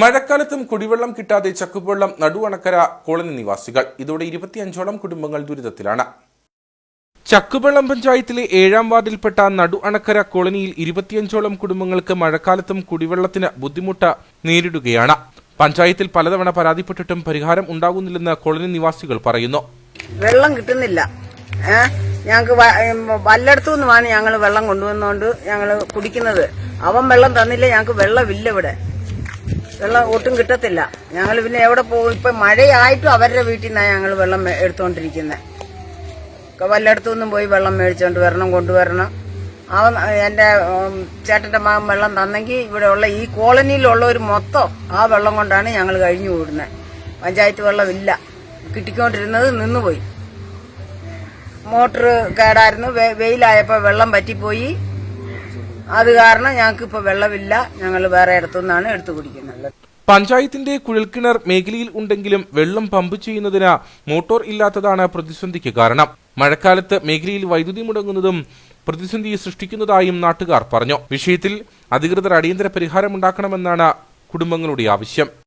മഴക്കാലത്തും കുടിവെള്ളം കിട്ടാതെ ചക്കുവെള്ളം നടുവണക്കര കോളനി നിവാസികൾ. ഇതോടെ ഇരുപത്തിയഞ്ചോളം കുടുംബങ്ങൾ ദുരിതത്തിലാണ്. ചക്കുവെള്ളം പഞ്ചായത്തിലെ ഏഴാം വാർഡിൽപ്പെട്ട നടു അണക്കര കോളനിയിൽ ഇരുപത്തിയഞ്ചോളം കുടുംബങ്ങൾക്ക് മഴക്കാലത്തും കുടിവെള്ളത്തിന് ബുദ്ധിമുട്ട് നേരിടുകയാണ്. പഞ്ചായത്തിൽ പലതവണ പരാതിപ്പെട്ടിട്ടും പരിഹാരം ഉണ്ടാകുന്നില്ലെന്ന് കോളനി നിവാസികൾ പറയുന്നു. വെള്ളം കിട്ടുന്നില്ല. ഞങ്ങൾക്ക് വല്ലയിടത്തു നിന്നുമാണ് ഞങ്ങൾ വെള്ളം കൊണ്ടുവന്നുകൊണ്ട് ഞങ്ങൾ കുടിക്കുന്നത്. അവൻ വെള്ളം തന്നില്ല ഞങ്ങൾക്ക് വെള്ളമില്ല ഇവിടെ. വെള്ളം ഒട്ടും കിട്ടത്തില്ല. ഞങ്ങൾ പിന്നെ എവിടെ പോകും? ഇപ്പൊ മഴയായിട്ടും അവരുടെ വീട്ടിൽ നിന്നാണ് ഞങ്ങൾ വെള്ളം എടുത്തുകൊണ്ടിരിക്കുന്നത് എടുത്തോണ്ടിരിക്കുന്നത് വല്ലയിടത്തു നിന്നും പോയി വെള്ളം മേടിച്ചോണ്ട് വരണം കൊണ്ടുവരണം. അവൻ എന്റെ ചേട്ടന്റെ മകൻ വെള്ളം തന്നെങ്കിൽ ഇവിടെയുള്ള ഈ കോളനിയിലുള്ളവർ മൊത്തം ആ വെള്ളം കൊണ്ടാണ് ഞങ്ങൾ കഴിഞ്ഞു കൂടുന്നത് പഞ്ചായത്ത് വെള്ളമില്ല. കിട്ടിക്കൊണ്ടിരുന്നത് നിന്നുപോയി. മോട്ടർ കേടായിരുന്നു. വെയിലായപ്പോൾ വെള്ളം പറ്റിപ്പോയി. അത് കാരണം ഞങ്ങൾക്ക് ഇപ്പോൾ വെള്ളമില്ല. ഞങ്ങൾ വേറെ ഇടത്തുനിന്നാണ് എടുത്തു കുടിക്കുന്നത്. പഞ്ചായത്തിന്റെ കുഴൽക്കിണർ മേഖലയിൽ ഉണ്ടെങ്കിലും വെള്ളം പമ്പ് ചെയ്യുന്നതിന് മോട്ടോർ ഇല്ലാത്തതാണ് പ്രതിസന്ധിക്ക് കാരണം. മഴക്കാലത്ത് മേഖലയിൽ വൈദ്യുതി മുടങ്ങുന്നതും പ്രതിസന്ധി സൃഷ്ടിക്കുന്നതായും നാട്ടുകാർ പറഞ്ഞു. വിഷയത്തിൽ അധികൃതർ അടിയന്തര പരിഹാരമുണ്ടാക്കണമെന്നാണ് കുടുംബങ്ങളുടെ ആവശ്യം.